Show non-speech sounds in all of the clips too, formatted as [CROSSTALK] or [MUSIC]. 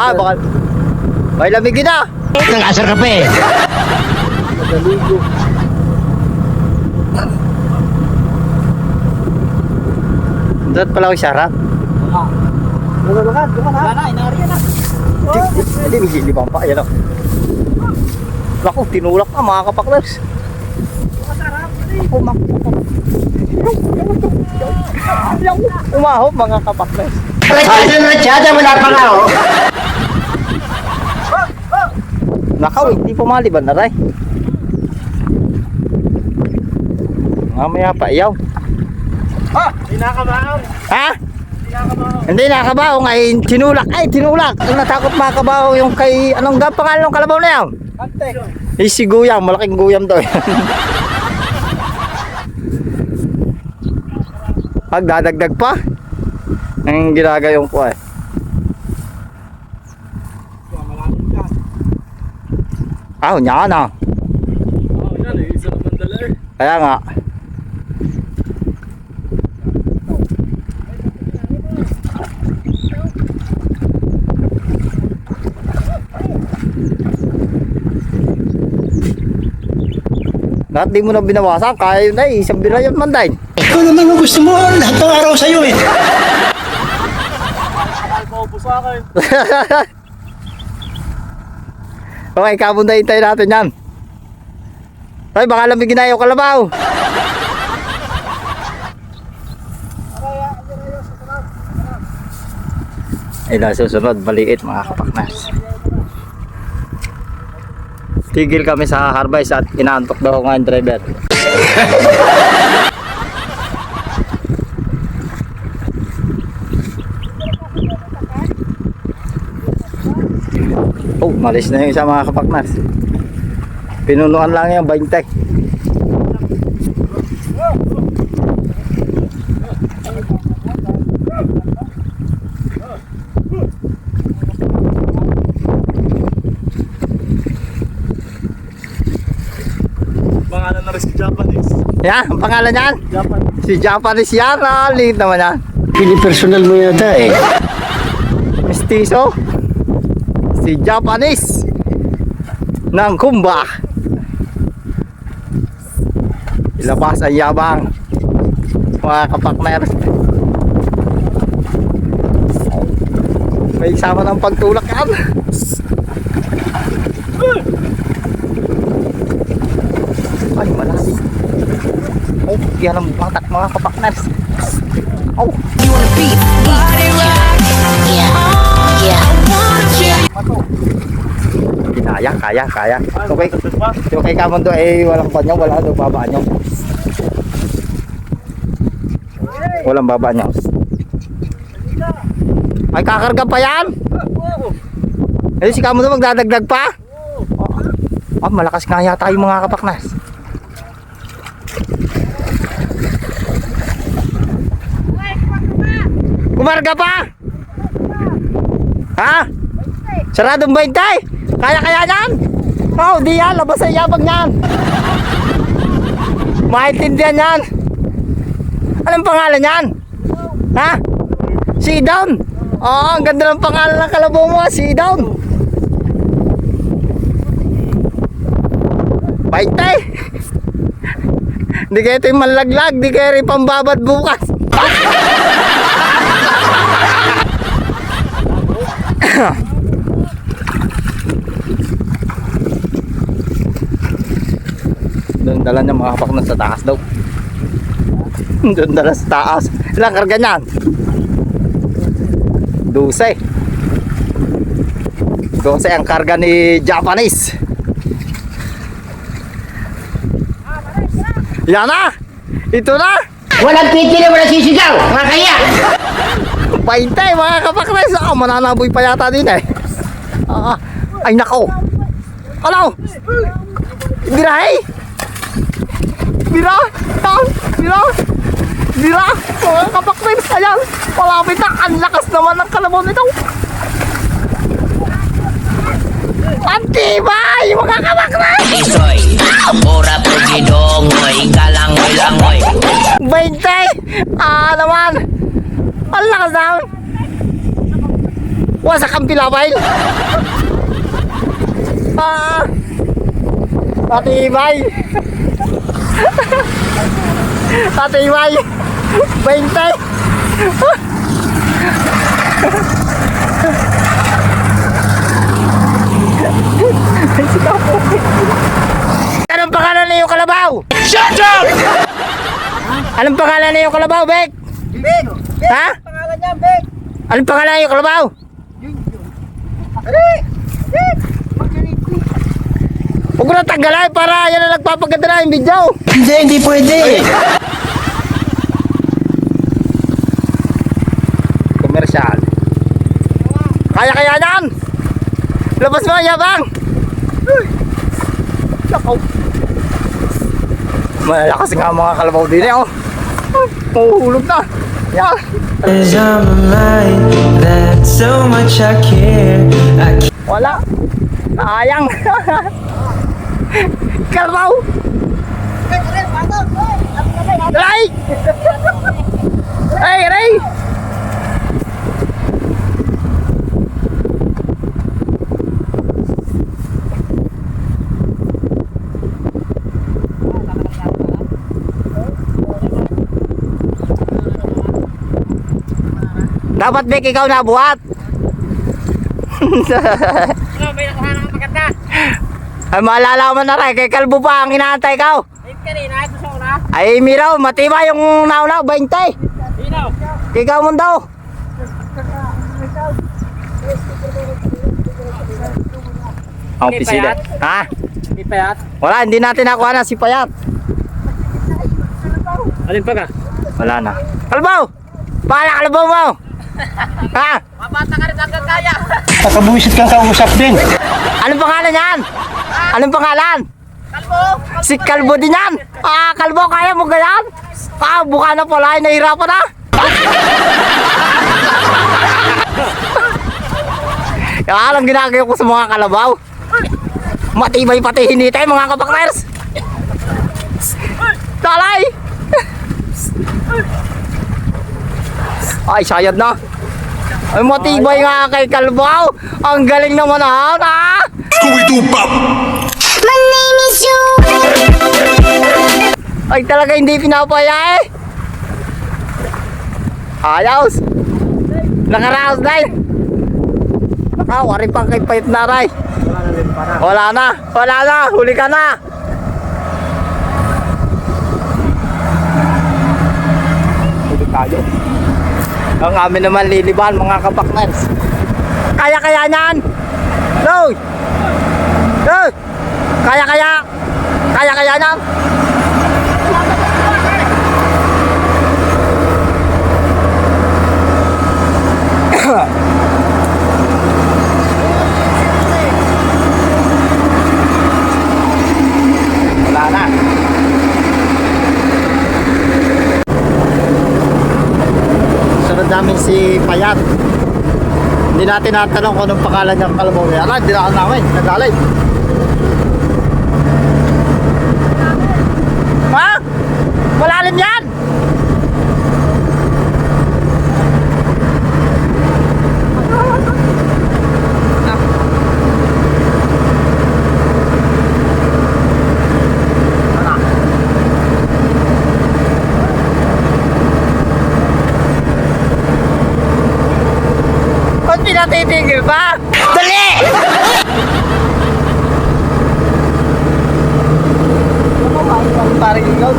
Ah, baka... May lamigin na. Nag-asar ka pa eh. Nagaligo. Doon pala ako sarap. Nalalakan, duman ha? Wala na, inari na. Hindi, may gilibang pa. Ayan o. Naku, tinulak ka mga kapaklers. Umak. Umahop mga kapaklers. Rachada na rachada, wala pa nga oh. Nakaw, hindi pumaliban na ray. Mamaya pa, iyaw. Ha? Inakabaon. Ha? Inakabaon. Hindi nakabaong ay tinulak. Ay, tinulak. Ang natakot mga kabaho yung kay... Anong ga pangalan ng kalabaw na yan? Kante. Eh, si Guyam. Malaking Guyam to. Pagdadagdag [LAUGHS] pa. Ang ginagayong ko eh. Malapit ka. Ah, niya na. Oo, yan eh. Isa naman dala eh. Kaya nga. Lahat di mo na binawasan, kaya yun na eh. Isang bira yun man dahil. Ikaw naman ang gusto mo, lahat ng araw sa'yo eh. Ay, paupo sa akin. Okay, kabunda hintayin natin yan. Ay, baka lamigin na yung kalabaw. Na susunod, baliit mga kapaknas. Tigil kami sa harvest at inaantok daw ako ngayon driver. [LAUGHS] malis na yung isa mga kapaknas. Pinunuan lang yung 20. Pangalan na rin si Japanese. Yan, ang pangalan niyan. Japan. Si Japanese yan. Ah, liit naman yan. Pili-personal mo yata eh. Mestizo. Si Japanese. Ng Kumba. Ilabas ang yabang. Mga kapakner. May isama ng pagtulak yan. Ay, malaki. Oh, yan ang batak mga kapakners. Oh, You wanna beat? Body Kaya, kaya. Ay, Okay. Yung kay Kamondo eh walang banyo, wala daw baba nyo. Walang baba nyo. Ay kakarga pa yan? Eh si Kamondo magdadagdag pa? Ah, malakas nga yata yung mga kapaknas. Kumarga pa? Ha? Saradong 20? Kaya-kaya yan? Oh, di yan. Labas ang yabag niyan. Maintindihan yan. Anong pangalan yan? Ha? Si Down. Oo, ang ganda ng pangalan ng kalabaw mo. Si Down. Paitay. Di kayo ito yung manlaglag. Di kayo rin pambabad bukas. Doon [LAUGHS] dala niya mga kapaknan sa taas daw. Doon dala sa taas. Ilang karga niyan? 12. 12 ang karga ni Japanese. Yan na! Ito na! Walang piti na walang sisigaw, mga kaya. Paintay mga kapakres. Ah, mananaboy pa yata din eh. Ah, ay nako. Ano? Bira Bira. Yan. Bira. Bira. Mga kapakres. Ayan. Malapit na. Ang lakas naman ng kalabaw nito. Antibay mga kapakres. Isoy, ora pugidongoy, galangoy langoy. 20. Ah naman. Ang lakas naman. Wasak ang pilapay. Ah. Patibay. Patibay. 20. Anong pangalan na yung kalabaw? Shut up! Anong pangalan na yung kalabaw, Bek? Big! Ha? Pangalan niya, Big! Anong pangalan na yung kalabaw? Ari! Big! Huwag ko na tagalan para yan na nagpapaganda na yung video. Hindi, hindi pwede. Komersyal. Kaya-kaya yan! Labas mo, yabang! Nakaw. Malalakas nga ang mga kalabaw din eh, oh. Mahuhulog na. I Wala. Sayang. [LAUGHS] kalabaw! Ray! Ray, Ray! Dapat Bek, ikaw na buhat. Ano, may nakuha ng maganda. Ay, maalala mo na rin, kay Kalbo pa ang inaantay ka. Una. Ay, Miraw, matibay yung nauna, 20. Sino? Ikaw mo daw. Ang payat? Ha? May payat. Wala, hindi natin nakuha na si Payat. Alin pa ka? Wala na. Kalbaw! Paala kalbaw mo! [LAUGHS] ha? Mabata ka rin hanggang kaya. Nakabuisit kang kausap din. Anong pangalan yan? Anong pangalan? Kalbo! Si Kalbo din yan. Ah, Kalbo, kaya mo ganyan? Ah, buka na pala, ay nahirapan na. [LAUGHS] Yan ang ginagawa ko sa mga kalabaw. Matibay pati hinitay mga kapakners. Talay! Ay, sayad na. Ay, matibay nga kay Kalbaw. Ang galing naman ha. Ah! My name is you. Ay talaga hindi pinapaya eh. Ayos. Nakaraos na eh. Nakawari pa kay Pait Naray. Wala na. Wala na. Huli ka na. Huli tayo. Ang amin naman liliban mga kapakners. Kaya-kaya niyan. Loy! Kaya-kaya. Kaya-kaya niyan. Wala na. Sunod namin si Payat. Hindi natin natanong kung anong pangalan ng kalabaw niya. Ala, hindi na namin. Nagalay. Ha? Malalim yan! Ba't pinatitigil pa? Dali! Parang ikaw.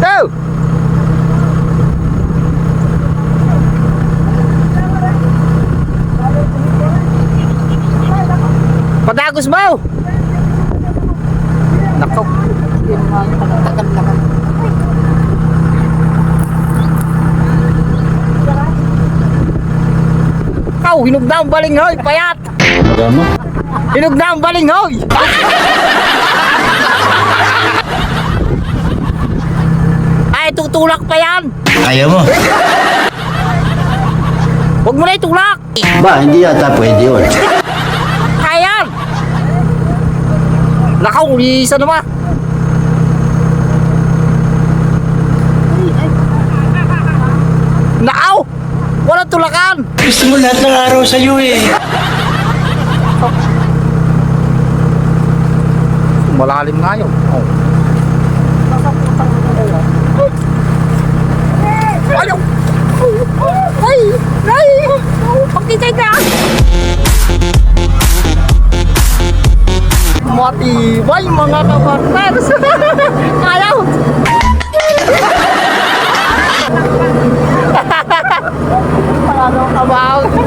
Go! Patagos mo! Nako. Tagal naman. Kau, hinog na ang balinghoy, payat! Hinog na ang balinghoy! Ay, tutulak pa yan! Ayaw mo. Huwag mo na itulak! Ba, hindi yata pwede yun. Ayan! Nakaw, isa naman. Nakaw! Walang tulakan! Gusto mo lahat ng araw sa'yo eh. Malalim nga yun. Oh. Ayaw! Ay! Ay! Pagkikay ka! Matibay mga kapartners! [LAUGHS] Ayaw! Ano ka ba?